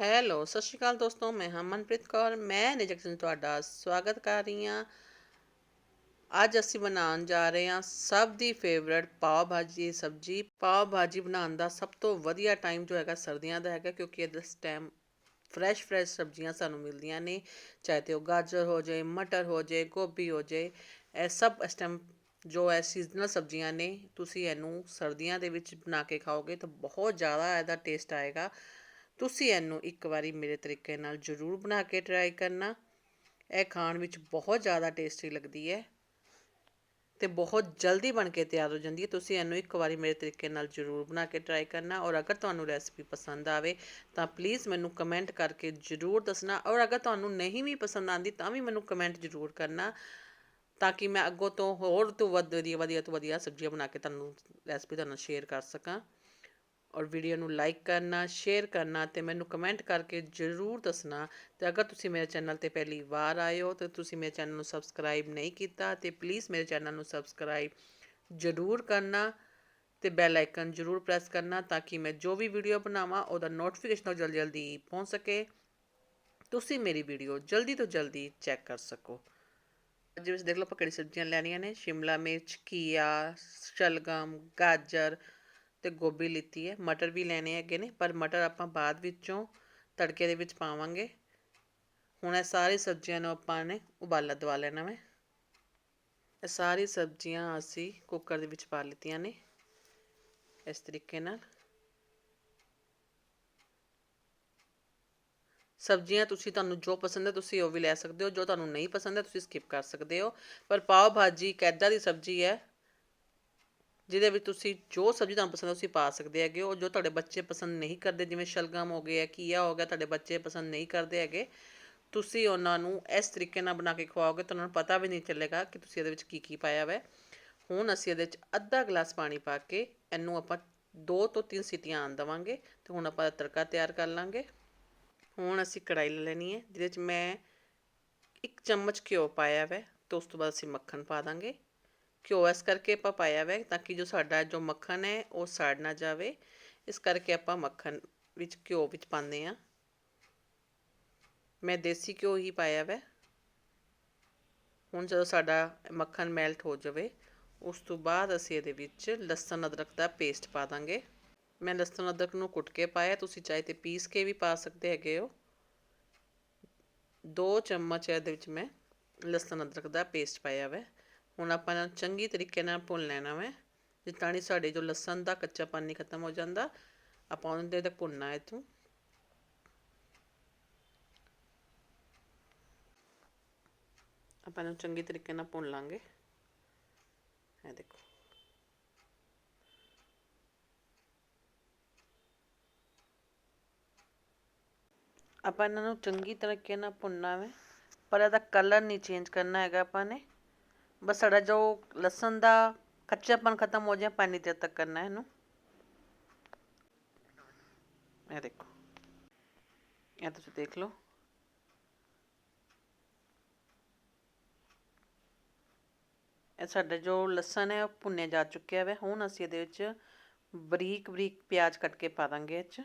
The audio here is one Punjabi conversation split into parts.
ਹੈਲੋ, ਸਤਿ ਸ਼੍ਰੀ ਅਕਾਲ ਦੋਸਤੋ, ਮੈਂ ਹਾਂ ਮਨਪ੍ਰੀਤ ਕੌਰ, ਮੈਂ ਨਿਜਕਸ਼ਨ ਤੁਹਾਡਾ ਸਵਾਗਤ ਕਰ ਰਹੀ ਹਾਂ। ਅੱਜ ਅਸੀਂ ਬਣਾਉਣ ਜਾ ਰਹੇ ਹਾਂ ਸਭ ਦੀ ਫੇਵਰਟ ਪਾਓ ਭਾਜੀ ਸਬਜ਼ੀ। ਪਾਓ ਭਾਜੀ ਬਣਾਉਣ ਦਾ ਸਭ ਤੋਂ ਵਧੀਆ ਟਾਈਮ ਜੋ ਹੈਗਾ ਸਰਦੀਆਂ ਦਾ ਹੈਗਾ, ਕਿਉਂਕਿ ਇਸ ਟਾਈਮ ਫਰੈਸ਼ ਫਰੈਸ਼ ਸਬਜ਼ੀਆਂ ਸਾਨੂੰ ਮਿਲਦੀਆਂ ਨੇ, ਚਾਹੇ ਤੇ ਉਹ ਗਾਜਰ ਹੋ ਜਾਏ, ਮਟਰ ਹੋ ਜਾਏ, ਗੋਭੀ ਹੋ ਜਾਏ, ਇਹ ਸਭ ਇਸ ਟਾਈਮ ਜੋ ਹੈ ਸੀਜ਼ਨਲ ਸਬਜ਼ੀਆਂ ਨੇ, ਤੁਸੀਂ ਇਹਨੂੰ ਸਰਦੀਆਂ ਦੇ ਵਿੱਚ ਬਣਾ ਕੇ ਖਾਓਗੇ ਤਾਂ ਬਹੁਤ ਜ਼ਿਆਦਾ ਇਹਦਾ ਟੇਸਟ ਆਏਗਾ। ਤੁਸੀਂ ਇਹਨੂੰ ਇੱਕ ਵਾਰੀ ਮੇਰੇ ਤਰੀਕੇ ਨਾਲ ਜ਼ਰੂਰ ਬਣਾ ਕੇ ਟਰਾਈ ਕਰਨਾ। ਇਹ ਖਾਣ ਵਿੱਚ ਬਹੁਤ ਜ਼ਿਆਦਾ ਟੇਸਟੀ ਲੱਗਦੀ ਹੈ ਤੇ ਬਹੁਤ ਜਲਦੀ ਬਣ ਕੇ ਤਿਆਰ ਹੋ ਜਾਂਦੀ ਹੈ। ਤੁਸੀਂ ਇਹਨੂੰ ਇੱਕ ਵਾਰੀ ਮੇਰੇ ਤਰੀਕੇ ਨਾਲ ਜ਼ਰੂਰ ਬਣਾ ਕੇ ਟਰਾਈ ਕਰਨਾ ਔਰ ਅਗਰ ਤੁਹਾਨੂੰ ਰੈਸਪੀ ਪਸੰਦ ਆਵੇ ਤਾਂ ਪਲੀਜ਼ ਮੈਨੂੰ ਕਮੈਂਟ ਕਰਕੇ ਜ਼ਰੂਰ ਦੱਸਣਾ ਔਰ ਅਗਰ ਤੁਹਾਨੂੰ ਨਹੀਂ ਵੀ ਪਸੰਦ ਆਂਦੀ ਤਾਂ ਵੀ ਮੈਨੂੰ ਕਮੈਂਟ ਜ਼ਰੂਰ ਕਰਨਾ ਤਾਂ ਕਿ ਮੈਂ ਅੱਗੋਂ ਤੋਂ ਹੋਰ ਤੋਂ ਵੱਧ ਵਧੀਆ ਵਧੀਆ ਤੋਂ ਵਧੀਆ ਸਬਜ਼ੀਆਂ ਬਣਾ ਕੇ ਤੁਹਾਨੂੰ ਰੈਸਪੀ ਤੁਹਾਨੂੰ ਸ਼ੇਅਰ ਕਰ ਸਕਾਂ। ਔਰ ਵੀਡੀਓ ਨੂੰ ਲਾਈਕ ਕਰਨਾ ਸ਼ੇਅਰ ਕਰਨਾ ਤੇ ਮੈਨੂੰ ਕਮੈਂਟ ਕਰਕੇ ਜ਼ਰੂਰ ਦੱਸਣਾ। ਤੇ ਅਗਰ ਤੁਸੀਂ ਮੇਰੇ ਚੈਨਲ ਤੇ ਪਹਿਲੀ ਵਾਰ ਆਏ ਹੋ ਤੇ ਤੁਸੀਂ ਮੇਰੇ ਚੈਨਲ ਨੂੰ ਸਬਸਕ੍ਰਾਈਬ ਨਹੀਂ ਕੀਤਾ ਤੇ ਪਲੀਜ਼ ਮੇਰੇ ਚੈਨਲ ਨੂੰ ਸਬਸਕ੍ਰਾਈਬ ਜ਼ਰੂਰ ਕਰਨਾ ਤੇ ਬੈਲ ਆਈਕਨ ਜ਼ਰੂਰ ਪ੍ਰੈਸ ਕਰਨਾ ਤਾਂ ਕਿ ਮੈਂ ਜੋ ਵੀ ਵੀਡੀਓ ਬਣਾਵਾਂ ਉਹਦਾ ਨੋਟੀਫਿਕੇਸ਼ਨ ਜਲਦੀ ਜਲਦੀ ਪਹੁੰਚ ਸਕੇ। ਤੁਸੀਂ ਮੇਰੀ ਵੀਡੀਓ ਜਲਦੀ ਤੋਂ ਜਲਦੀ ਚੈੱਕ ਕਰ ਸਕੋ। ਅੱਜ ਵਿੱਚ ਦੇਖ ਲਓ ਆਪਾਂ ਕਿਹੜੀ ਸਬਜ਼ੀਆਂ ਲੈਣੀਆਂ ਨੇ, ਸ਼ਿਮਲਾ ਮਿਰਚ ਕੀਆ ਸ਼ਲਗਮ, ਗਾਜਰ ਤੇ ਗੋਭੀ ਲਿੱਤੀ ਹੈ। ਮਟਰ ਵੀ ਲੈਣੇ ਹੈਗੇ ਨੇ, ਪਰ ਮਟਰ ਆਪਾਂ ਬਾਅਦ ਵਿੱਚੋਂ ਤੜਕੇ ਦੇ ਵਿੱਚ ਪਾਵਾਂਗੇ। ਹੁਣ ਇਹ ਸਾਰੀ ਸਬਜ਼ੀਆਂ ਨੂੰ ਆਪਾਂ ਨੇ ਉਬਾਲਾ ਦਵਾ ਲੈਣਾ ਵੇ। ਇਹ ਸਾਰੀ ਸਬਜ਼ੀਆਂ ਅਸੀਂ ਕੁੱਕਰ ਦੇ ਵਿੱਚ ਪਾ ਲਿੱਤੀਆਂ ਨੇ, ਇਸ ਤਰੀਕੇ ਨਾਲ। ਸਬਜ਼ੀਆਂ ਤੁਸੀਂ ਤੁਹਾਨੂੰ ਜੋ ਪਸੰਦ ਹੈ ਤੁਸੀਂ ਉਹ ਵੀ ਲੈ ਸਕਦੇ ਹੋ, ਜੋ ਤੁਹਾਨੂੰ ਨਹੀਂ ਪਸੰਦ ਹੈ ਤੁਸੀਂ ਸਕਿਪ ਕਰ ਸਕਦੇ ਹੋ। ਪਰ ਪਾਓ ਭਾਜੀ ਇੱਕ ਐਦਾਂ ਦੀ ਸਬਜ਼ੀ ਹੈ ਜਿਹਦੇ ਵਿੱਚ ਤੁਸੀਂ ਜੋ ਸਬਜ਼ੀ ਤੁਹਾਨੂੰ ਪਸੰਦ ਹੈ ਤੁਸੀਂ ਪਾ ਸਕਦੇ ਹੈਗੇ ਉਹ ਜੋ ਤੁਹਾਡੇ ਬੱਚੇ ਪਸੰਦ ਨਹੀਂ ਕਰਦੇ, ਜਿਵੇਂ ਸ਼ਲਗਮ ਹੋ ਗਏ ਹੈ ਕੀਆ ਹੋ ਗਿਆ, ਤੁਹਾਡੇ ਬੱਚੇ ਪਸੰਦ ਨਹੀਂ ਕਰਦੇ ਹੈਗੇ, ਤੁਸੀਂ ਉਹਨਾਂ ਨੂੰ ਇਸ ਤਰੀਕੇ ਨਾਲ ਬਣਾ ਕੇ ਖਵਾਓਗੇ ਤਾਂ ਉਹਨਾਂ ਨੂੰ ਪਤਾ ਵੀ ਨਹੀਂ ਚੱਲੇਗਾ ਕਿ ਤੁਸੀਂ ਇਹਦੇ ਵਿੱਚ ਕੀ ਕੀ ਪਾਇਆ ਹੋਇਆ ਹੁਣ ਅਸੀਂ ਇਹਦੇ ਵਿੱਚ ਅੱਧਾ ਗਲਾਸ ਪਾਣੀ ਪਾ ਕੇ ਇਹਨੂੰ ਆਪਾਂ ਦੋ ਤੋਂ ਤਿੰਨ ਸੀਟੀਆਂ ਆਣ ਦਵਾਂਗੇ ਤੇ ਹੁਣ ਆਪਾਂ ਤੜਕਾ ਤਿਆਰ ਕਰ ਲਾਂਗੇ। ਹੁਣ ਅਸੀਂ ਕੜਾਈ ਲੈ ਲੈਣੀ ਹੈ, ਜਿਹਦੇ ਵਿੱਚ ਮੈਂ ਇੱਕ ਚਮਚ ਘਿਓ ਪਾਇਆ ਹੈ ਤੇ ਉਸ ਤੋਂ ਬਾਅਦ ਅਸੀਂ ਮੱਖਣ ਪਾ ਦਾਂਗੇ। ਘਿਓ ਇਸ ਕਰਕੇ ਆਪਾਂ ਪਾਇਆ ਵੈ ਤਾਂ ਕਿ ਜੋ ਸਾਡਾ ਜੋ ਮੱਖਣ ਹੈ ਉਹ ਸੜ ਨਾ ਜਾਵੇ। ਇਸ ਕਰਕੇ ਆਪਾਂ ਮੱਖਣ ਵਿੱਚ ਘਿਓ ਵਿੱਚ ਪਾਉਂਦੇ ਆ ਮੈਂ ਦੇਸੀ ਘਿਓ ਹੀ ਪਾਇਆ ਵੈ। ਹੁਣ ਜਦੋਂ ਸਾਡਾ ਮੱਖਣ ਮੈਲਟ ਹੋ ਜਾਵੇ, ਉਸ ਤੋਂ ਬਾਅਦ ਅਸੀਂ ਇਹਦੇ ਵਿੱਚ ਲਸਣ ਅਦਰਕ ਦਾ ਪੇਸਟ ਪਾ ਦਾਂਗੇ। ਮੈਂ ਲਸਣ ਅਦਰਕ ਨੂੰ ਕੁੱਟ ਕੇ ਪਾਇਆ, ਤੁਸੀਂ ਚਾਹੇ ਤੇ ਪੀਸ ਕੇ ਵੀ ਪਾ ਸਕਦੇ ਹੈਗੇ ਹੋ। ਦੋ ਚਮਚ ਇਹਦੇ ਵਿੱਚ ਮੈਂ ਲਸਣ ਅਦਰਕ ਦਾ ਪੇਸਟ ਪਾਇਆ ਹੈ ਹੁਣ ਆਪਾਂ ਇਹਨਾਂ ਚੰਗੀ ਤਰੀਕੇ ਨਾਲ ਭੁੰਨ ਲੈਣਾ ਵੇ ਜਿੱਤਾਂ ਨਹੀਂ ਸਾਡੇ ਜੋ ਲਸਣ ਦਾ ਕੱਚਾ ਪਾਣੀ ਖਤਮ ਹੋ ਜਾਂਦਾ, ਆਪਾਂ ਉਹਨਾਂ ਦੇ ਤੱਕ ਭੁੰਨਣਾ ਹੈ ਤੂੰ ਆਪਾਂ ਇਹਨੂੰ ਚੰਗੀ ਤਰੀਕੇ ਨਾਲ ਭੁੰਨ ਲਾਂਗੇ। ਇਹ ਦੇਖੋ। ਆਪਾਂ ਇਹਨਾਂ ਨੂੰ ਚੰਗੀ ਤਰੀਕੇ ਨਾਲ ਭੁੰਨਣਾ ਵੇ, ਪਰ ਇਹਦਾ ਕਲਰ ਨਹੀਂ ਚੇਂਜ ਕਰਨਾ ਹੈਗਾ ਆਪਾਂ ਨੇ। ਬਸ ਸਾਡਾ ਜੋ ਲਸਣ ਦਾ ਕੱਚਾਪਨ ਖਤਮ ਹੋ ਜਾਏ, ਪਾਣੀ ਦੇਰ ਤੱਕ ਕਰਨਾ ਹੈ ਇਹਨੂੰ। ਇਹ ਦੇਖੋ। ਇਹ ਤੁਸੀਂ ਦੇਖ ਲਓ। ਇਹ ਸਾਡਾ ਜੋ ਲਸਣ ਹੈ, ਉਹ ਭੁੰਨਿਆ ਜਾ ਚੁੱਕਿਆ ਹੈ ਹੁਣ ਅਸੀਂ ਇਹਦੇ ਵਿੱਚ ਬਰੀਕ ਬਰੀਕ ਪਿਆਜ਼ ਕੱਟ ਕੇ ਪਾ ਦਾਂਗੇ ਇਹ 'ਚ।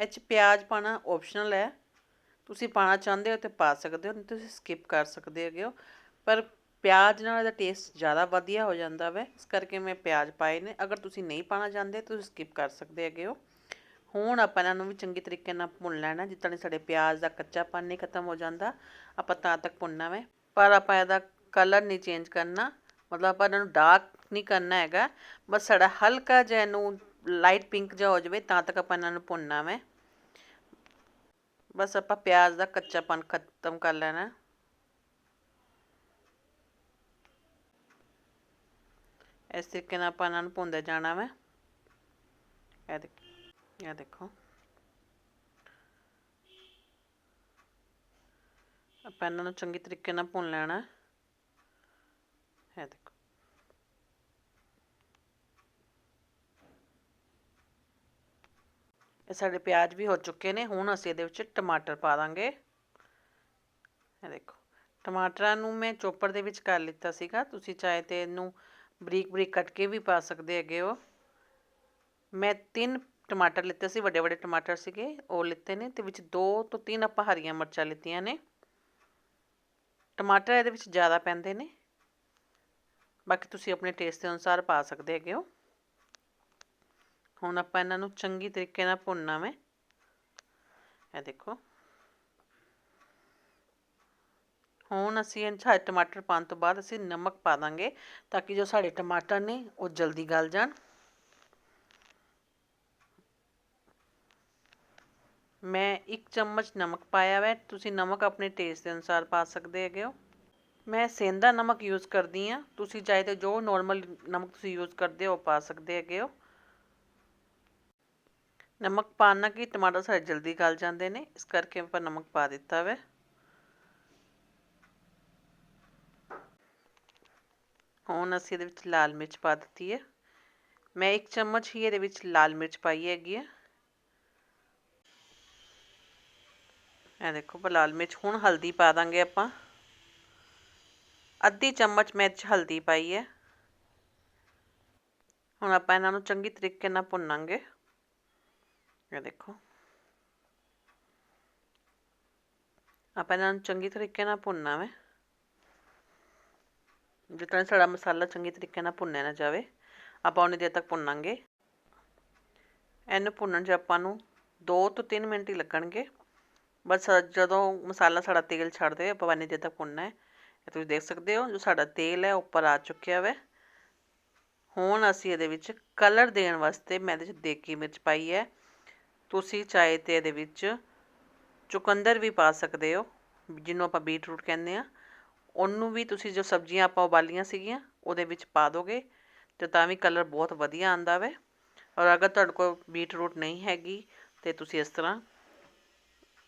ਇਹ 'ਚ ਪਿਆਜ਼ ਪਾਣਾ ਆਪਸ਼ਨਲ ਹੈ। ਤੁਸੀਂ ਪਾਣਾ ਚਾਹੁੰਦੇ ਹੋ ਤੇ ਪਾ ਸਕਦੇ ਹੋ, ਨਹੀਂ ਤੁਸੀਂ ਸਕਿਪ ਕਰ ਸਕਦੇ ਹੈਗੇ ਹੋ। ਪਰ ਪਿਆਜ਼ ਨਾਲ ਇਹਦਾ ਟੇਸਟ ਜ਼ਿਆਦਾ ਵਧੀਆ ਹੋ ਜਾਂਦਾ ਵੈ, ਇਸ ਕਰਕੇ ਮੈਂ ਪਿਆਜ਼ ਪਾਏ ਨੇ। ਅਗਰ ਤੁਸੀਂ ਨਹੀਂ ਪਾਣਾ ਚਾਹੁੰਦੇ, ਤੁਸੀਂ ਸਕਿਪ ਕਰ ਸਕਦੇ ਹੈਗੇ ਹੋ। ਹੁਣ ਆਪਾਂ ਇਹਨਾਂ ਨੂੰ ਵੀ ਚੰਗੀ ਤਰੀਕੇ ਨਾਲ ਭੁੰਨ ਲੈਣਾ ਜਿੱਦਾਂ ਸਾਡੇ ਪਿਆਜ਼ ਦਾ ਕੱਚਾਪਨ ਨਹੀਂ ਖਤਮ ਹੋ ਜਾਂਦਾ, ਆਪਾਂ ਤਾਂ ਤੱਕ ਭੁੰਨਣਾ ਵੈ। ਪਰ ਆਪਾਂ ਇਹਦਾ ਕਲਰ ਨਹੀਂ ਚੇਂਜ ਕਰਨਾ, ਮਤਲਬ ਆਪਾਂ ਇਹਨਾਂ ਨੂੰ ਡਾਰਕ ਨਹੀਂ ਕਰਨਾ ਹੈਗਾ। ਬਸ ਸਾਡਾ ਹਲਕਾ ਜਿਹਾ ਇਹਨੂੰ ਲਾਈਟ ਪਿੰਕ ਜਿਹਾ ਹੋ ਜਾਵੇ, ਤਾਂ ਤੱਕ ਆਪਾਂ ਇਹਨਾਂ ਨੂੰ ਭੁੰਨਣਾ ਵੈ। ਬਸ ਆਪਾਂ ਪਿਆਜ਼ ਦਾ ਕੱਚਾਪਨ ਖਤਮ ਕਰ ਲੈਣਾ। ਇਸ ਤਰੀਕੇ ਨਾਲ ਆਪਾਂ ਇਹਨਾਂ ਨੂੰ ਭੁੰਦੇ ਜਾਣਾ ਵਾ। ਇਹ ਦੇਖ, ਇਹ ਦੇਖੋ। ਆਪਾਂ ਇਹਨਾਂ ਨੂੰ ਚੰਗੀ ਤਰੀਕੇ ਨਾਲ ਭੁੰਨ ਲੈਣਾ। ਇਹ ਇਹ ਸਾਡੇ ਪਿਆਜ਼ ਵੀ ਹੋ ਚੁੱਕੇ ਨੇ, ਹੁਣ ਅਸੀਂ ਇਹਦੇ ਵਿੱਚ ਟਮਾਟਰ ਪਾ ਦਾਂਗੇ। ਇਹ ਦੇਖੋ, ਟਮਾਟਰਾਂ ਨੂੰ ਮੈਂ ਚੋਪਰ ਦੇ ਵਿੱਚ ਕਰ ਲਿੱਤਾ ਸੀਗਾ, ਤੁਸੀਂ ਚਾਹੇ ਤੇ ਇਹਨੂੰ ਬਰੀਕ ਬਰੀਕ ਕੱਟ ਕੇ ਵੀ ਪਾ ਸਕਦੇ ਹੈਗੇ ਹੋ। ਮੈਂ ਤਿੰਨ ਟਮਾਟਰ ਲਿੱਤੇ ਸੀ ਵੱਡੇ ਵੱਡੇ ਟਮਾਟਰ ਸੀਗੇ, ਉਹ ਲਿੱਤੇ ਨੇ, ਤੇ ਵਿੱਚ ਦੋ ਤੋਂ ਤਿੰਨ ਆਪਾਂ ਹਰੀਆਂ ਮਿਰਚਾਂ ਲਿੱਤੀਆਂ ਨੇ। ਟਮਾਟਰ ਇਹਦੇ ਵਿੱਚ ਜ਼ਿਆਦਾ ਪੈਂਦੇ ਨੇ, ਬਾਕੀ ਤੁਸੀਂ ਆਪਣੇ ਟੇਸਟ ਦੇ ਅਨੁਸਾਰ ਪਾ ਸਕਦੇ ਹੈਗੇ ਹੋ। ਹੁਣ ਆਪਾਂ ਇਹਨਾਂ ਨੂੰ ਚੰਗੀ ਤਰੀਕੇ ਨਾਲ ਭੁੰਨਣਾ ਵੇ। ਇਹ ਦੇਖੋ। ਹੁਣ ਅਸੀਂ ਇਹ ਸਾਡੇ ਟਮਾਟਰ ਪਾਉਣ ਤੋਂ ਬਾਅਦ ਅਸੀਂ ਨਮਕ ਪਾ ਦਾਂਗੇ ਤਾਂ ਕਿ ਜੋ ਸਾਡੇ ਟਮਾਟਰ ਨੇ ਉਹ ਜਲਦੀ ਗਲ ਜਾਣ। ਮੈਂ ਇੱਕ ਚਮਚ ਨਮਕ ਪਾਇਆ ਹੈ ਤੁਸੀਂ ਨਮਕ ਆਪਣੇ ਟੇਸਟ ਦੇ ਅਨੁਸਾਰ ਪਾ ਸਕਦੇ ਹੈਗੇ ਹੋ। ਮੈਂ ਸੇਂਦਾ ਨਮਕ ਯੂਜ਼ ਕਰਦੀ ਆ ਤੁਸੀਂ ਚਾਹੇ ਤਾਂ ਜੋ ਨਾਰਮਲ ਨਮਕ ਤੁਸੀਂ ਯੂਜ਼ ਕਰਦੇ ਹੋ ਪਾ ਸਕਦੇ ਹੈਗੇ ਹੋ। ਨਮਕ ਪਾਣ ਨਾਲ ਕਿ ਟਮਾਟਰ ਸਾਰੇ ਜਲਦੀ ਗਲ ਜਾਂਦੇ ਨੇ, ਇਸ ਕਰਕੇ ਆਪਾਂ ਨਮਕ ਪਾ ਦਿੱਤਾ ਵੇ। ਹੁਣ ਅਸੀਂ ਇਹਦੇ ਵਿੱਚ ਲਾਲ ਮਿਰਚ ਪਾ ਦਿੱਤੀ ਹੈ। ਮੈਂ ਇੱਕ ਚਮਚ ਹੀ ਇਹਦੇ ਵਿੱਚ ਲਾਲ ਮਿਰਚ ਪਾਈ ਹੈਗੀ ਹੈ। ਇਹ ਦੇਖੋ ਲਾਲ ਮਿਰਚ ਹੁਣ ਹਲਦੀ ਪਾ ਦਾਂਗੇ ਆਪਾਂ। ਅੱਧੀ ਚਮਚ ਮੈਂ ਚ ਹਲਦੀ ਪਾਈ ਹੈ। ਹੁਣ ਆਪਾਂ ਇਹਨਾਂ ਨੂੰ ਚੰਗੀ ਤਰੀਕੇ ਨਾਲ ਭੁੰਨਾਂਗੇ। ਇਹ ਦੇਖੋ ਆਪਾਂ ਇਹਨਾਂ ਨੂੰ ਚੰਗੀ ਤਰੀਕੇ ਨਾਲ ਭੁੰਨਣਾ ਵੇ ਜਿਤਨਾ ਸਾਡਾ ਮਸਾਲਾ ਚੰਗੀ ਤਰੀਕੇ ਨਾਲ ਭੁੰਨਿਆ ਨਾ ਜਾਵੇ ਆਪਾਂ ਉਹਨੇ ਦੇਰ ਤੱਕ ਭੁੰਨਾਂਗੇ ਇਹਨੂੰ ਭੁੰਨਣ 'ਚ ਆਪਾਂ ਨੂੰ 2 ਤੋਂ 3 ਮਿੰਟ ਹੀ ਲੱਗਣਗੇ ਬਸ ਜਦੋਂ ਮਸਾਲਾ ਸਾਡਾ ਤੇਲ ਛੱਡ ਦੇ ਆਪਾਂ ਉਹਨੇ ਦੇਰ ਤੱਕ ਭੁੰਨਣਾ ਹੈ ਇਹ ਤੁਸੀਂ ਦੇਖ ਸਕਦੇ ਹੋ ਜੋ ਸਾਡਾ ਤੇਲ ਹੈ ਉੱਪਰ ਆ ਚੁੱਕਿਆ ਵੇ ਹੁਣ ਅਸੀਂ ਇਹਦੇ ਵਿੱਚ ਕਲਰ ਦੇਣ ਵਾਸਤੇ ਮੈਂ ਇਹਦੇ ਵਿੱਚ ਦੇਗੀ ਮਿਰਚ ਪਾਈ ਹੈ ਤੁਸੀਂ ਚਾਹੇ ਤੇ ਇਹਦੇ ਵਿੱਚ ਚੁਕੰਦਰ ਵੀ ਪਾ ਸਕਦੇ ਹੋ, ਜਿਹਨੂੰ ਆਪਾਂ ਬੀਟਰੂਟ ਕਹਿੰਦੇ ਆ ਉਹਨੂੰ ਵੀ ਤੁਸੀਂ ਜੋ ਸਬਜ਼ੀਆਂ ਆਪਾਂ ਉਬਾਲੀਆਂ ਸੀਗੀਆਂ, ਉਹਦੇ ਵਿੱਚ ਪਾ ਦੋਗੇ ਤੇ ਤਾਂ ਵੀ ਕਲਰ ਬਹੁਤ ਵਧੀਆ ਆਂਦਾ ਵੇ। ਔਰ ਅਗਰ ਤੁਹਾਡੇ ਕੋਲ ਬੀਟਰੂਟ ਨਹੀਂ ਹੈਗੀ ਤੇ ਤੁਸੀਂ ਇਸ ਤਰ੍ਹਾਂ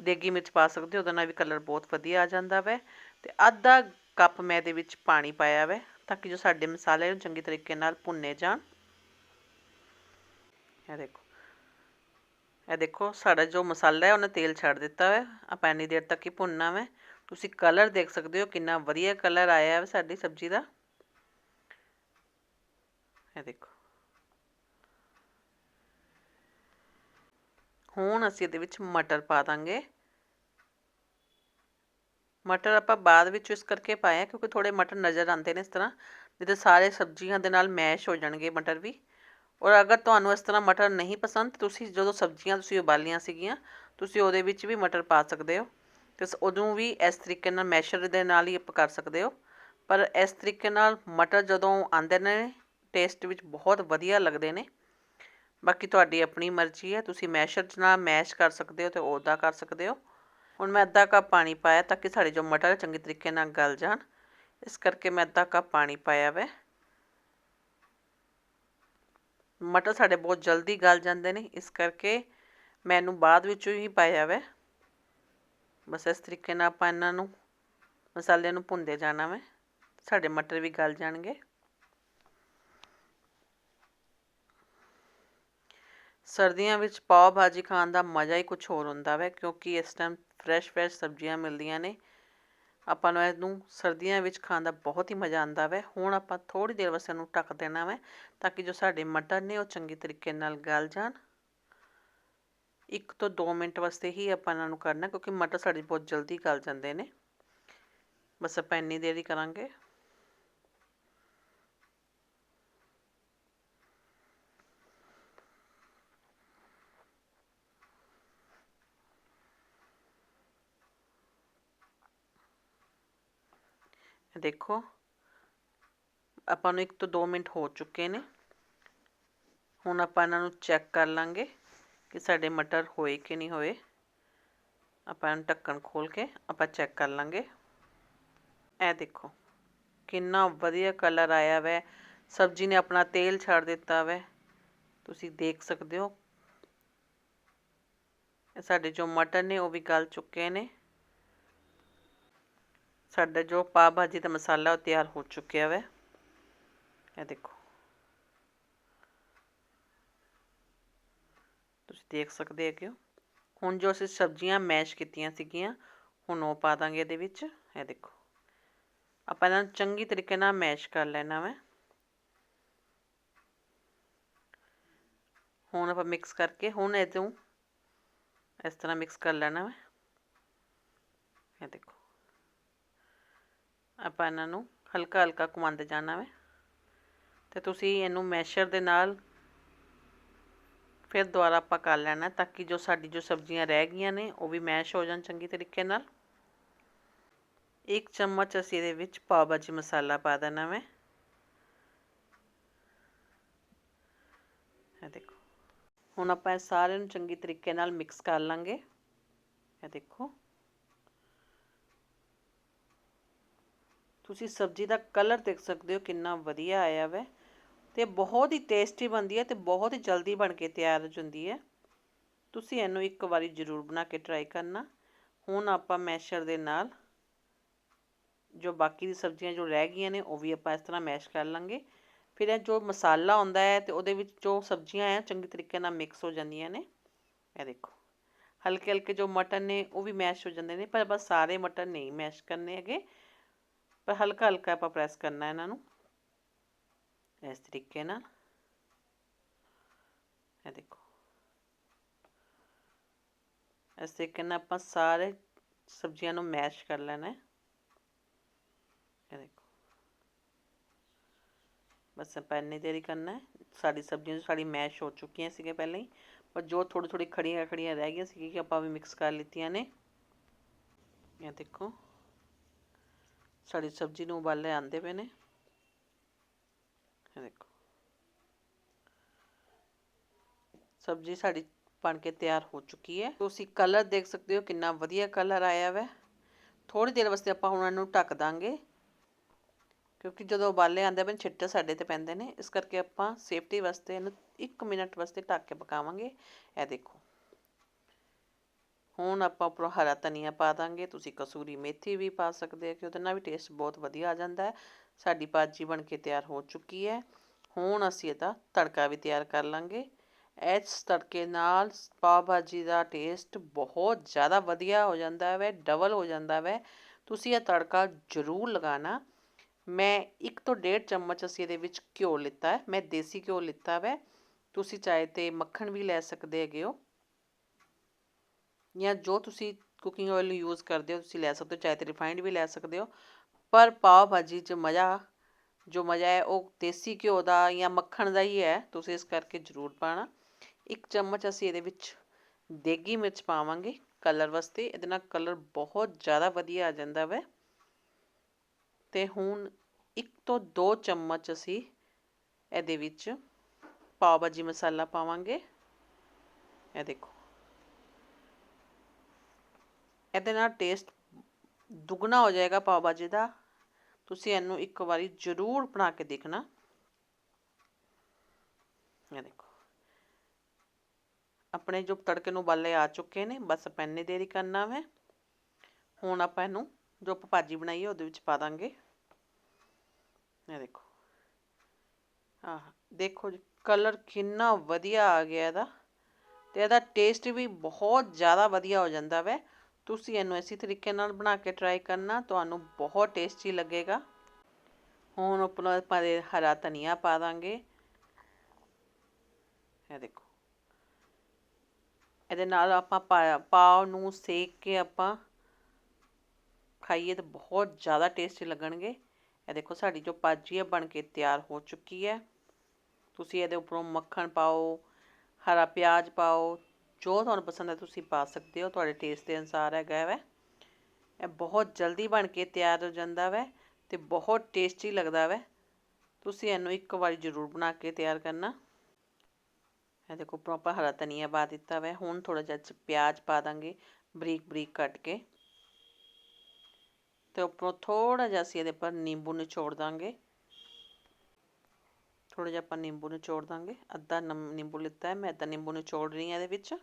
ਦੇਗੀ ਮਿਰਚ ਪਾ ਸਕਦੇ ਹੋ, ਉਹਦੇ ਨਾਲ ਵੀ ਕਲਰ ਬਹੁਤ ਵਧੀਆ ਆ ਜਾਂਦਾ ਵੇ। ਤੇ ਅੱਧਾ ਕੱਪ ਮੈਂ ਇਹਦੇ ਵਿੱਚ ਪਾਣੀ ਪਾਇਆ ਵੇ, ਤਾਂ ਕਿ ਜੋ ਸਾਡੇ ਮਸਾਲੇ ਨੂੰ ਚੰਗੇ ਤਰੀਕੇ ਨਾਲ ਭੁੰਨੇ ਜਾਣ। ਇਹ ਦੇਖੋ। ਇਹ ਦੇਖੋ, ਸਾਡਾ ਜੋ ਮਸਾਲਾ ਹੈ, ਉਹਨੇ ਤੇਲ ਛੱਡ ਦਿੱਤਾ ਹੈ ਆਪਾਂ ਇੰਨੀ ਦੇਰ ਤੱਕ ਹੀ ਭੁੰਨਣਾ ਵੇ। ਤੁਸੀਂ ਕਲਰ ਦੇਖ ਸਕਦੇ ਹੋ, ਕਿੰਨਾ ਵਧੀਆ ਕਲਰ ਆਇਆ ਹੈ ਸਾਡੀ ਸਬਜ਼ੀ ਦਾ। ਇਹ ਦੇਖੋ। ਹੁਣ ਅਸੀਂ ਇਹਦੇ ਵਿੱਚ ਮਟਰ ਪਾ ਦਾਂਗੇ। ਮਟਰ ਆਪਾਂ ਬਾਅਦ ਵਿੱਚ ਇਸ ਕਰਕੇ ਪਾਇਆ ਕਿਉਂਕਿ ਥੋੜੇ ਮਟਰ ਨਜ਼ਰ ਆਉਂਦੇ ਨੇ ਇਸ ਤਰ੍ਹਾਂ। ਜਿਹਦੇ ਸਾਰੇ ਸਬਜ਼ੀਆਂ ਦੇ ਨਾਲ ਮੈਸ਼ ਹੋ ਜਾਣਗੇ ਮਟਰ ਵੀ। ਔਰ ਅਗਰ ਤੁਹਾਨੂੰ ਇਸ ਤਰ੍ਹਾਂ ਮਟਰ ਨਹੀਂ ਪਸੰਦ ਤੁਸੀਂ ਜਦੋਂ ਸਬਜ਼ੀਆਂ ਤੁਸੀਂ ਉਬਾਲੀਆਂ ਸੀਗੀਆਂ, ਤੁਸੀਂ ਉਹਦੇ ਵਿੱਚ ਵੀ ਮਟਰ ਪਾ ਸਕਦੇ ਹੋ। ਤੇ ਉਦੋਂ ਵੀ ਇਸ ਤਰੀਕੇ ਨਾਲ ਮੈਸ਼ਰ ਦੇ ਨਾਲ ਹੀ ਆਪਾਂ ਕਰ ਸਕਦੇ ਹੋ। ਪਰ ਇਸ ਤਰੀਕੇ ਨਾਲ ਮਟਰ ਜਦੋਂ ਆਉਂਦੇ ਨੇ, ਟੇਸਟ ਵਿੱਚ ਬਹੁਤ ਵਧੀਆ ਲੱਗਦੇ ਨੇ। ਬਾਕੀ ਤੁਹਾਡੀ ਆਪਣੀ ਮਰਜ਼ੀ ਹੈ, ਤੁਸੀਂ ਮੈਸ਼ਰ 'ਚ ਨਾਲ ਮੈਸ਼ ਕਰ ਸਕਦੇ ਹੋ ਤੇ ਉਹਦਾ ਕਰ ਸਕਦੇ ਹੋ। ਹੁਣ ਮੈਂ ਅੱਧਾ ਕੱਪ ਪਾਣੀ ਪਾਇਆ ਤਾਂ ਕਿ ਸਾਡੇ ਜੋ ਮਟਰ ਚੰਗੇ ਤਰੀਕੇ ਨਾਲ ਗਲ ਜਾਣ। ਇਸ ਕਰਕੇ ਮੈਂ ਅੱਧਾ ਕੱਪ ਪਾਣੀ ਪਾਇਆ ਵੈ। ਮਟਰ ਸਾਡੇ ਬਹੁਤ ਜਲਦੀ ਗਲ ਜਾਂਦੇ ਨੇ, ਇਸ ਕਰਕੇ ਮੈਂ ਇਹਨੂੰ ਬਾਅਦ ਵਿੱਚੋਂ ਹੀ ਪਾਇਆ ਵੈ ਬਸ ਇਸ ਤਰੀਕੇ ਨਾਲ ਆਪਾਂ ਇਹਨਾਂ ਨੂੰ ਮਸਾਲੇ ਨੂੰ ਭੁੰਦੇ ਜਾਣਾ ਵੈ, ਸਾਡੇ ਮਟਰ ਵੀ ਗਲ ਜਾਣਗੇ। ਸਰਦੀਆਂ ਵਿੱਚ ਪਾਓ ਭਾਜੀ ਖਾਣ ਦਾ ਮਜ਼ਾ ਹੀ ਕੁਝ ਹੋਰ ਹੁੰਦਾ ਵੈ, ਕਿਉਂਕਿ ਇਸ ਟਾਈਮ ਫਰੈਸ਼ ਫਰੈਸ਼ ਸਬਜ਼ੀਆਂ ਮਿਲਦੀਆਂ ਨੇ। ਆਪਾਂ ਨੂੰ ਇਹਨੂੰ ਸਰਦੀਆਂ ਵਿੱਚ ਖਾਣ ਦਾ ਬਹੁਤ ਹੀ ਮਜ਼ਾ ਆਉਂਦਾ ਵੈ। ਹੁਣ ਆਪਾਂ ਥੋੜੀ ਦੇਰ ਵਾਸਤੇ ਇਹਨੂੰ ਢੱਕ ਦੇਣਾ ਵੈ ਤਾਂ ਕਿ ਜੋ ਸਾਡੇ ਮਟਰ ਨੇ ਉਹ ਚੰਗੀ ਤਰੀਕੇ ਨਾਲ ਗਲ ਜਾਣ। ਇੱਕ ਤੋਂ 2 ਮਿੰਟ ਵਾਸਤੇ ਹੀ ਆਪਾਂ ਇਹਨਾਂ ਨੂੰ ਕਰਨਾ ਕਿਉਂਕਿ ਮਟਰ ਸਾਡੇ ਬਹੁਤ ਜਲਦੀ ਗਲ ਜਾਂਦੇ ਨੇ। ਬਸ ਆਪਾਂ ਇੰਨੀ ਦੇਰ ਹੀ ਕਰਾਂਗੇ। ਦੇਖੋ। ਆਪਾਂ ਨੂੰ 1 ਤੋਂ 2 ਮਿੰਟ ਹੋ ਚੁੱਕੇ ਨੇ। ਹੁਣ ਆਪਾਂ ਇਹਨਾਂ ਨੂੰ ਚੈੱਕ ਕਰ ਲਾਂਗੇ ਕਿ ਸਾਡੇ ਮਟਰ ਹੋਏ ਕਿ ਨਹੀਂ ਹੋਏ। ਆਪਾਂ ਇਹਨੂੰ ਢੱਕਣ ਖੋਲ ਕੇ ਆਪਾਂ ਚੈੱਕ ਕਰ ਲਾਂਗੇ। ਇਹ ਦੇਖੋ, ਕਿੰਨਾ ਵਧੀਆ ਕਲਰ ਆਇਆ ਵੈ। ਸਬਜ਼ੀ ਨੇ ਆਪਣਾ ਤੇਲ ਛੱਡ ਦਿੱਤਾ ਵੈ। ਤੁਸੀਂ ਦੇਖ ਸਕਦੇ ਹੋ। ਸਾਡੇ ਜੋ ਮਟਰ ਨੇ ਉਹ ਵੀ ਗਲ ਚੁੱਕੇ ਨੇ। ਸਾਡਾ ਜੋ ਪਾ ਭਾਜੀ ਦਾ ਮਸਾਲਾ ਉਹ ਤਿਆਰ ਹੋ ਚੁੱਕਿਆ ਵੈ। ਇਹ ਦੇਖੋ। ਤੁਸੀਂ ਦੇਖ ਸਕਦੇ ਹੋ। ਹੁਣ ਜੋ ਅਸੀਂ ਸਬਜ਼ੀਆਂ ਮੈਸ਼ ਕੀਤੀਆਂ ਸੀਗੀਆਂ, ਹੁਣ ਉਹ ਪਾ ਦਾਂਗੇ ਇਹਦੇ ਵਿੱਚ। ਇਹ ਦੇਖੋ। ਆਪਾਂ ਇਹਨਾਂ ਨੂੰ ਚੰਗੀ ਤਰੀਕੇ ਨਾਲ ਮੈਸ਼ ਕਰ ਲੈਣਾ ਵੈ। ਹੁਣ ਆਪਾਂ ਮਿਕਸ ਕਰਕੇ, ਹੁਣ ਇਹ ਤੋਂ ਇਸ ਤਰ੍ਹਾਂ ਮਿਕਸ ਕਰ ਲੈਣਾ ਵਾ। ਇਹ ਦੇਖੋ। ਆਪਾਂ ਇਹਨਾਂ ਨੂੰ ਹਲਕਾ ਹਲਕਾ ਘੁਮਾਉਂਦੇ ਜਾਣਾ ਵਾ। ਤੇ ਤੁਸੀਂ ਇਹਨੂੰ ਮੈਸ਼ਰ ਦੇ ਨਾਲ ਫਿਰ ਦੁਬਾਰਾ ਆਪਾਂ ਕਰ ਲੈਣਾ ਤਾਂ ਕਿ ਜੋ ਸਾਡੀ ਜੋ ਸਬਜ਼ੀਆਂ ਰਹਿ ਗਈਆਂ ਨੇ, ਉਹ ਵੀ ਮੈਸ਼ ਹੋ ਜਾਣ ਚੰਗੀ ਤਰੀਕੇ ਨਾਲ। ਇੱਕ ਚਮਚ ਅਸੀਂ ਇਹਦੇ ਵਿੱਚ ਪਾਓ ਭਾਜੀ ਮਸਾਲਾ ਪਾ ਦੇਣਾ ਮੈਂ ਇਹ ਦੇਖੋ। ਹੁਣ ਆਪਾਂ ਇਹ ਸਾਰੇ ਨੂੰ ਚੰਗੀ ਤਰੀਕੇ ਨਾਲ ਮਿਕਸ ਕਰ ਲਾਂਗੇ। ਇਹ ਦੇਖੋ। ਤੁਸੀਂ ਸਬਜ਼ੀ ਦਾ ਕਲਰ ਦੇਖ ਸਕਦੇ ਹੋ ਕਿੰਨਾ ਵਧੀਆ ਆਇਆ ਵੈ। ਤੇ ਬਹੁਤ ਹੀ ਟੇਸਟੀ ਬਣਦੀ ਹੈ ਤੇ ਬਹੁਤ ਹੀ ਜਲਦੀ ਬਣ ਕੇ ਤਿਆਰ ਹੋ ਜਾਂਦੀ ਹੈ। ਤੁਸੀਂ ਇਹਨੂੰ ਇੱਕ ਵਾਰੀ ਜ਼ਰੂਰ ਬਣਾ ਕੇ ਟਰਾਈ ਕਰਨਾ। ਹੁਣ ਆਪਾਂ ਮੈਸ਼ਰ ਦੇ ਨਾਲ ਜੋ ਬਾਕੀ ਦੀ ਸਬਜ਼ੀਆਂ ਜੋ ਰਹਿ ਗਈਆਂ ਨੇ, ਉਹ ਵੀ ਆਪਾਂ ਇਸ ਤਰ੍ਹਾਂ ਮੈਸ਼ ਕਰ ਲਾਂਗੇ। ਫਿਰ ਇਹ ਜੋ ਮਸਾਲਾ ਹੁੰਦਾ ਹੈ ਤੇ ਉਹਦੇ ਵਿੱਚ ਜੋ ਸਬਜ਼ੀਆਂ ਆ ਚੰਗੇ ਤਰੀਕੇ ਨਾਲ ਮਿਕਸ ਹੋ ਜਾਂਦੀਆਂ ਨੇ। ਇਹ ਦੇਖੋ ਹਲਕੇ ਹਲਕੇ ਜੋ ਮਟਨ ਨੇ, ਉਹ ਵੀ ਮੈਸ਼ ਹੋ ਜਾਂਦੇ ਨੇ, ਪਰ ਬਸ ਸਾਰੇ ਮਟਨ ਨਹੀਂ ਮੈਸ਼ ਕਰਨੇ ਹੈਗੇ। ਪਰ ਹਲਕਾ ਹਲਕਾ ਆਪਾਂ ਪ੍ਰੈਸ ਕਰਨਾ ਇਹਨਾਂ ਨੂੰ। ਇਸ ਤਰੀਕੇ ਨਾਲ। ਇਹ ਦੇਖੋ। ਇਸ ਤਰੀਕੇ ਨਾਲ ਆਪਾਂ ਸਾਰੇ ਸਬਜ਼ੀਆਂ ਨੂੰ ਮੈਸ਼ ਕਰ ਲੈਣਾ ਹੈ। ਇਹ ਦੇਖੋ। ਬਸ ਆਪਾਂ ਇੰਨੀ ਦੇਰੀ ਕਰਨਾ ਹੈ। ਸਾਡੀ ਸਬਜ਼ੀਆਂ ਸਾਡੀ ਮੈਸ਼ ਹੋ ਚੁੱਕੀਆਂ ਸੀਗੇ ਪਹਿਲਾਂ ਹੀ। ਪਰ ਜੋ ਥੋੜੀ ਥੋੜੀ ਖੜੀਆਂ ਖੜੀਆਂ ਰਹਿ ਗਈਆਂ ਸੀ, ਕਿ ਆਪਾਂ ਵੀ ਮਿਕਸ ਕਰ ਲਿੱਤੀਆਂ ਨੇ। ਇਹ ਦੇਖੋ। ਸਾਡੀ ਸਬਜ਼ੀ ਨੂੰ ਉਬਾਲੇ ਆਂਦੇ ਪਏ ਨੇ। ਇਹ ਦੇਖੋ। ਸਬਜ਼ੀ ਸਾਡੀ ਬਣ ਕੇ ਤਿਆਰ ਹੋ ਚੁੱਕੀ ਹੈ। ਤੁਸੀਂ ਕਲਰ ਦੇਖ ਸਕਦੇ ਹੋ ਕਿੰਨਾ ਵਧੀਆ ਕਲਰ ਆਇਆ ਵੈ। ਥੋੜੀ ਦੇਰ ਵਾਸਤੇ ਆਪਾਂ ਹੁਣ ਇਹਨੂੰ ਢੱਕ ਦਾਂਗੇ। ਕਿਉਂਕਿ ਜਦੋਂ ਉਬਾਲੇ ਆਂਦੇ ਪਏ ਛਿੱਟੇ ਸਾਡੇ ਤੇ ਪੈਂਦੇ ਨੇ। ਇਸ ਕਰਕੇ ਆਪਾਂ ਸੇਫਟੀ ਵਾਸਤੇ ਇਹਨੂੰ 1 ਮਿੰਟ ਵਾਸਤੇ ਢੱਕ ਕੇ ਪਕਾਵਾਂਗੇ। ਇਹ ਦੇਖੋ। ਹੁਣ ਆਪਾਂ ਉੱਪਰੋਂ ਹਰਾ ਧਨੀਆ ਪਾ ਦਾਂਗੇ, ਤੁਸੀਂ ਕਸੂਰੀ ਮੇਥੀ ਵੀ ਪਾ ਸਕਦੇ ਹੋ ਕਿ ਉਹਦੇ ਨਾਲ ਵੀ ਟੇਸਟ ਬਹੁਤ ਵਧੀਆ ਆ ਜਾਂਦਾ ਹੈ। ਸਾਡੀ ਭਾਜੀ ਬਣ ਕੇ ਤਿਆਰ ਹੋ ਚੁੱਕੀ ਹੈ। ਹੁਣ ਅਸੀਂ ਇਹਦਾ ਤੜਕਾ ਵੀ ਤਿਆਰ ਕਰ ਲਾਂਗੇ। ਇਸ ਤੜਕੇ ਨਾਲ ਪਾਵ ਭਾਜੀ ਦਾ ਟੇਸਟ ਬਹੁਤ ਜ਼ਿਆਦਾ ਵਧੀਆ ਹੋ ਜਾਂਦਾ ਹੈ ਡਬਲ ਹੋ ਜਾਂਦਾ ਹੈ ਤੁਸੀਂ ਇਹ ਤੜਕਾ ਜ਼ਰੂਰ ਲਗਾਣਾ ਮੈਂ ਇੱਕ ਤੋਂ ਡੇਢ ਚਮਚ ਅਸੀਂ ਇਹਦੇ ਵਿੱਚ ਘਿਓ ਲਿੱਤਾ ਹੈ। ਮੈਂ ਦੇਸੀ ਘਿਓ ਲਿੱਤਾ ਵੈ। ਤੁਸੀਂ ਚਾਹੇ ਤੇ ਮੱਖਣ ਵੀ ਲੈ ਸਕਦੇ ਹੈਗੇ ਹੋ। ਜਾਂ ਜੋ ਤੁਸੀਂ ਕੁਕਿੰਗ ਆਇਲ ਯੂਜ਼ ਕਰਦੇ ਹੋ, ਤੁਸੀਂ ਲੈ ਸਕਦੇ ਹੋ, ਚਾਹੇ ਤਾਂ ਰਿਫਾਈਨਡ ਵੀ ਲੈ ਸਕਦੇ ਹੋ, ਪਰ ਪਾਓ ਭਾਜੀ 'ਚ ਮਜ਼ਾ, ਜੋ ਮਜ਼ਾ ਹੈ, ਉਹ ਦੇਸੀ ਘਿਓ ਦਾ ਜਾਂ ਮੱਖਣ ਦਾ ਹੀ ਹੈ, ਤੁਸੀਂ ਇਸ ਕਰਕੇ ਜ਼ਰੂਰ ਪਾਣਾ ਇੱਕ ਚਮਚ ਅਸੀਂ ਇਹਦੇ ਵਿੱਚ ਦੇਗੀ ਮਿਰਚ ਪਾਵਾਂਗੇ ਕਲਰ ਵਾਸਤੇ, ਇਹਦੇ ਨਾਲ ਕਲਰ ਬਹੁਤ ਜ਼ਿਆਦਾ ਵਧੀਆ ਆ ਜਾਂਦਾ ਵੈ। ਤੇ ਹੁਣ ਇੱਕ ਤੋਂ ਦੋ ਚਮਚ ਅਸੀਂ ਇਹਦੇ ਵਿੱਚ ਪਾਓ ਭਾਜੀ ਮਸਾਲਾ ਪਾਵਾਂਗੇ। ਇਹ ਦੇਖੋ। ਇਹਦੇ ਨਾਲ ਟੇਸਟ ਦੁੱਗਣਾ ਹੋ ਜਾਏਗਾ ਪਾਵ ਭਾਜੀ ਦਾ। ਤੁਸੀਂ ਇਹਨੂੰ ਇੱਕ ਵਾਰੀ ਜ਼ਰੂਰ ਬਣਾ ਕੇ ਦੇਖਣਾ। ਇਹ ਦੇਖੋ। ਆਪਣੇ ਜੋ ਤੜਕੇ ਨੂੰ ਬਾਲੇ ਆ ਚੁੱਕੇ ਨੇ, ਬਸ ਆਪਾਂ ਇੰਨੀ ਦੇਰੀ ਕਰਨਾ ਹੈ ਹੁਣ ਆਪਾਂ ਇਹਨੂੰ ਜੋ ਆਪਾਂ ਭਾਜੀ ਬਣਾਈ ਹੈ ਉਹਦੇ ਵਿੱਚ ਪਾ ਦਾਂਗੇ। ਇਹ ਦੇਖੋ। ਆਹ, ਦੇਖੋ ਜੀ ਕਲਰ ਕਿੰਨਾ ਵਧੀਆ ਆ ਗਿਆ ਇਹਦਾ। ਤੇ ਇਹਦਾ ਟੇਸਟ ਵੀ ਬਹੁਤ ਜ਼ਿਆਦਾ ਵਧੀਆ ਹੋ ਜਾਂਦਾ ਵੈ। ਤੁਸੀਂ ਇਹਨੂੰ ਇਸੇ ਤਰੀਕੇ ਨਾਲ ਬਣਾ ਕੇ ਟਰਾਈ ਕਰਨਾ, ਤੁਹਾਨੂੰ ਬਹੁਤ ਟੇਸਟੀ ਲੱਗੇਗਾ। ਹੁਣ ਉੱਪਰੋਂ ਆਪਾਂ ਹਰਾ ਧਨੀਆ ਪਾ ਦਾਂਗੇ। ਇਹ ਦੇਖੋ। ਇਹਦੇ ਨਾਲ ਆਪਾਂ ਪਾਓ ਨੂੰ ਸੇਕ ਕੇ ਆਪਾਂ ਖਾਈਏ ਤਾਂ ਬਹੁਤ ਜ਼ਿਆਦਾ ਟੇਸਟੀ ਲੱਗਣਗੇ। ਇਹ ਦੇਖੋ ਸਾਡੀ ਜੋ ਭਾਜੀ ਹੈ ਬਣ ਕੇ ਤਿਆਰ ਹੋ ਚੁੱਕੀ ਹੈ। ਤੁਸੀਂ ਇਹਦੇ ਉੱਪਰੋਂ ਮੱਖਣ ਪਾਓ, ਹਰਾ ਪਿਆਜ਼ ਪਾਓ ਜੋ ਤੁਹਾਨੂੰ ਪਸੰਦ ਹੈ ਤੁਸੀਂ ਪਾ ਸਕਦੇ ਹੋ, ਤੁਹਾਡੇ ਟੇਸਟ ਦੇ ਅਨੁਸਾਰ ਹੈਗਾ ਵੈ। ਇਹ ਬਹੁਤ ਜਲਦੀ ਬਣ ਕੇ ਤਿਆਰ ਹੋ ਜਾਂਦਾ ਵੈ ਤੇ ਬਹੁਤ ਟੇਸਟੀ ਲੱਗਦਾ ਵੈ। ਤੁਸੀਂ ਇਹਨੂੰ ਇੱਕ ਵਾਰੀ ਜ਼ਰੂਰ ਬਣਾ ਕੇ ਤਿਆਰ ਕਰਨਾ। ਇਹ ਦੇਖੋ ਉੱਪਰੋਂ ਆਪਾਂ ਹਰਾ ਧਨੀਆ ਪਾ ਦਿੱਤਾ ਵੈ। ਹੁਣ ਥੋੜਾ ਜਿਹਾ ਪਿਆਜ਼ ਪਾ ਦਾਂਗੇ, ਬਰੀਕ ਬਰੀਕ ਕੱਟ ਕੇ। ਤੇ ਉੱਪਰੋਂ ਥੋੜਾ ਜਿਹਾ ਅਸੀਂ ਇਹਦੇ ਪਰ ਨਿੰਬੂ ਨਿਚੋੜ ਦਾਂਗੇ। ਥੋੜਾ ਜਿਹਾ ਆਪਾਂ ਨਿੰਬੂ ਨਿਚੋੜ ਦਾਂਗੇ। ਅੱਧਾ ਨਿੰਬੂ ਲਿੱਤਾ ਹੈ, ਮੈਂ ਅੱਧਾ ਨਿੰਬੂ ਨਿਚੋੜ ਰਹੀ ਹਾਂ ਇਹਦੇ ਵਿੱਚ।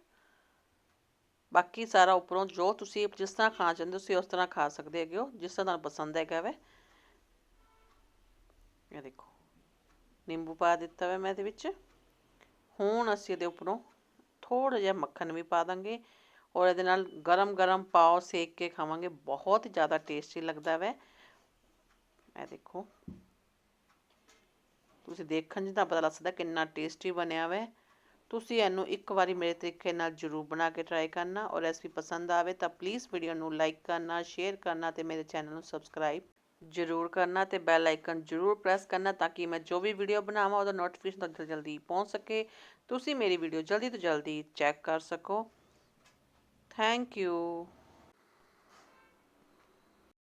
ਬਾਕੀ ਸਾਰਾ ਉੱਪਰੋਂ ਜੋ ਤੁਸੀਂ ਜਿਸ ਤਰ੍ਹਾਂ ਖਾਣਾ ਚਾਹੁੰਦੇ ਹੋ, ਤੁਸੀਂ ਉਸ ਤਰ੍ਹਾਂ ਖਾ ਸਕਦੇ ਹੈਗੇ ਹੋ, ਜਿਸ ਤਰ੍ਹਾਂ ਤੁਹਾਨੂੰ ਪਸੰਦ ਹੈਗਾ ਵੇ। ਇਹ ਦੇਖੋ, ਨਿੰਬੂ ਪਾ ਦਿੱਤਾ ਵੇ ਮੈਂ ਇਹਦੇ ਵਿੱਚ। ਹੁਣ ਅਸੀਂ ਇਹਦੇ ਉੱਪਰੋਂ ਥੋੜਾ ਜਿਹਾ ਮੱਖਣ ਵੀ ਪਾ ਦਾਂਗੇ ਔਰ ਇਹਦੇ ਨਾਲ ਗਰਮ ਗਰਮ ਪਾਓ ਸੇਕ ਕੇ ਖਾਵਾਂਗੇ, ਬਹੁਤ ਜ਼ਿਆਦਾ ਟੇਸਟੀ ਲੱਗਦਾ ਵੈ। ਇਹ ਦੇਖੋ ਤੁਸੀਂ ਦੇਖਣ 'ਚ ਤਾਂ ਪਤਾ ਲੱਗ ਸਕਦਾ ਕਿੰਨਾ ਟੇਸਟੀ ਬਣਿਆ ਵੈ। ਤੁਸੀਂ ਇਹਨੂੰ ਇੱਕ ਵਾਰੀ ਮੇਰੇ ਤਰੀਕੇ ਨਾਲ ਜ਼ਰੂਰ ਬਣਾ ਕੇ ਟਰਾਈ ਕਰਨਾ ਔਰ ਰੈਸਪੀ ਪਸੰਦ ਆਵੇ ਤਾਂ ਪਲੀਜ਼ ਵੀਡੀਓ ਨੂੰ ਲਾਈਕ ਕਰਨਾ ਸ਼ੇਅਰ ਕਰਨਾ ਤੇ ਮੇਰੇ ਚੈਨਲ ਨੂੰ ਸਬਸਕ੍ਰਾਈਬ ਜ਼ਰੂਰ ਕਰਨਾ ਤੇ ਬੈਲ ਆਈਕਨ ਜ਼ਰੂਰ ਪ੍ਰੈਸ ਕਰਨਾ ਤਾਂ ਕਿ ਮੈਂ ਜੋ ਵੀ ਵੀਡੀਓ ਬਣਾਵਾਂ ਉਹਦਾ ਨੋਟੀਫਿਕੇਸ਼ਨ ਤੁਹਾਡੇ ਜਲਦੀ ਪਹੁੰਚ ਸਕੇ। ਤੁਸੀਂ ਮੇਰੀ ਵੀਡੀਓ ਜਲਦੀ ਤੋਂ ਜਲਦੀ ਚੈੱਕ ਕਰ ਸਕੋ। Thank you